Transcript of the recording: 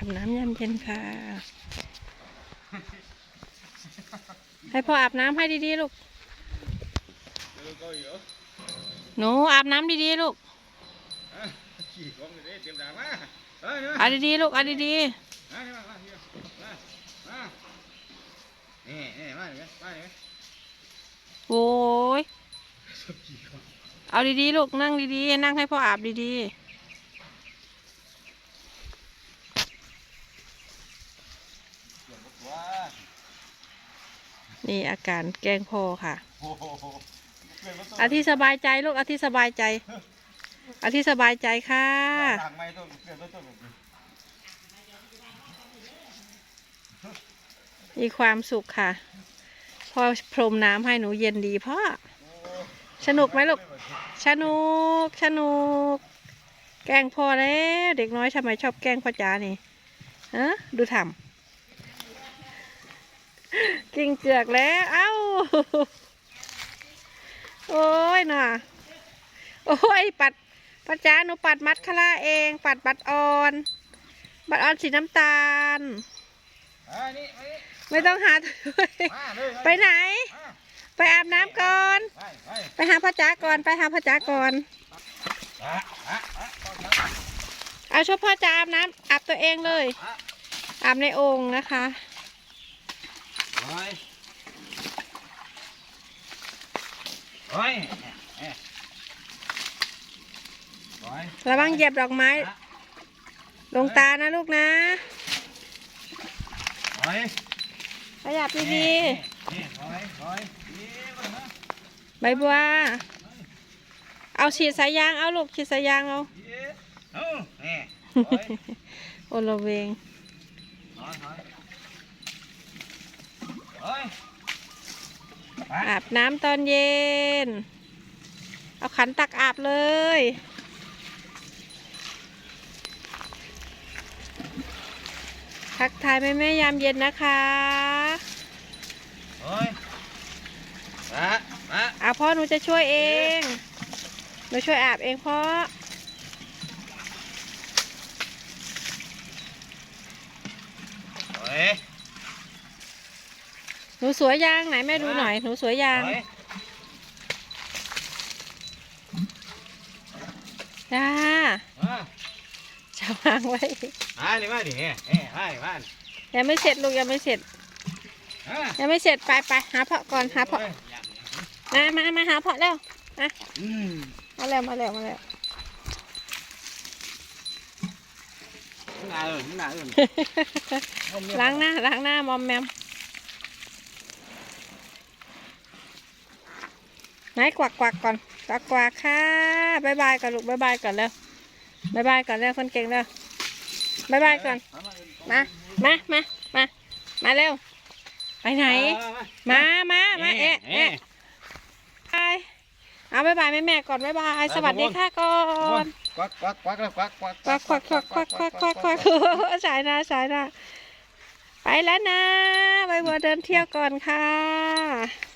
อาบน้ำยามเย็นค่ะ ให้พ่ออาบน้ำให้ดีๆลูกหนูอาบน้ำดีๆลูกขี่ของเลยเด้เตรียมดาดีๆลูกเอาดีมานี่มามาเฮียมามานี่นี่มาเห็นไหมมาเห็นไหมๆโอ้ยเอาดีๆลูกนั่งดีๆนั่งให้พ่ออาบดีว้า ๆ นี่อาการแกล้งพ่อค่ะโอ้โหเปลี่ยนรถตู้เอาที่สบายใจลูกเอาที่สบายใจเอาที่สบายใจค่ะต่างไม่ต้องเปลี่ยนรถตู้มีความสุขค่ะพ่อพรมน้ำให้หนูเย็นดีพ่อ สนุกไหมลูก สนุก สนุก แกล้งพ่อแล้ว เด็กน้อยทำไมชอบแกล้งพ่อจ๋านี่ฮะดูทำ กิ้งเจือกแล้ว เอ้า โอ้ยน่ะ โอ้ย ปัดพ่อจ๋าหนูปัดมัดคาราเอง ปัดบัดออน บัดออนสีน้ำตาล ไม่ต้องหาถ้วยมาเลยไปไหน ไปอาบน้ำก่อน ไปหาพ่อจ๋าก่อน ไปหาพ่อจ๋าก่อนเอาช่วยพ่อจ๋าอาบน้ำอาบตัวเองเลยอะอาบในโอ่งนะคะ ไปไปเอ๊ะไประวังเหยียบดอกไม้ ลงตานะลูกนะไปขยับดีนี่ถอยถอยนี่มาเถอะๆใบบัว เอาฉีดสายยางเอาลูกฉีดสายยางเอานี่เอานี่ถอยโอละเวง ถอยถอยถอยไป อาบน้ำตอนเย็น เอาขันตักอาบเลย ทักทายแม่แม่ๆยามเย็นนะคะถอยมามาอาพ่อหนูจะช่วยเอง หนูช่วยอาบเองพ่อ ถอย หนู สวยยังไหนแม่ดูหน่อยหนูสวยยังถอยจ้ามาจะวางไว้มาดิมาดิเอ๊ะเอ๊ะมาดิมายังไม่เสร็จลูกยังไม่เสร็จอะยังไม่เสร็จไปไปหาพ่อก่อนหาพ่อเฮ้ยมามามาหาพ่อเร็วอืมมาแล้วมาแล้วมาแล้วมึงหนาเอิญมึงหนาเอิญล้างหน้าล้างหน้ามอมแมม ไหนกวักกวักก่อนกวักกวักค่ะบายบายก่อนลูกบายบายก่อนเร็วบายบายก่อนเร็วคนเก่งเร็วบายบายก่อน มา มา มา มา มาเร็ว ไปไหน มา มา มา เอ๊ะเอ๊ะไปเอาบายบายแม่แม่ๆก่อนบายบายสวัสดีค่ะก่อนควักควักควักแล้วควักควักควักควักควักควักควักควักควักสายหน้าสายหน้าไปแล้วนะ ไปบัวเดินเที่ยวก่อนค่ะ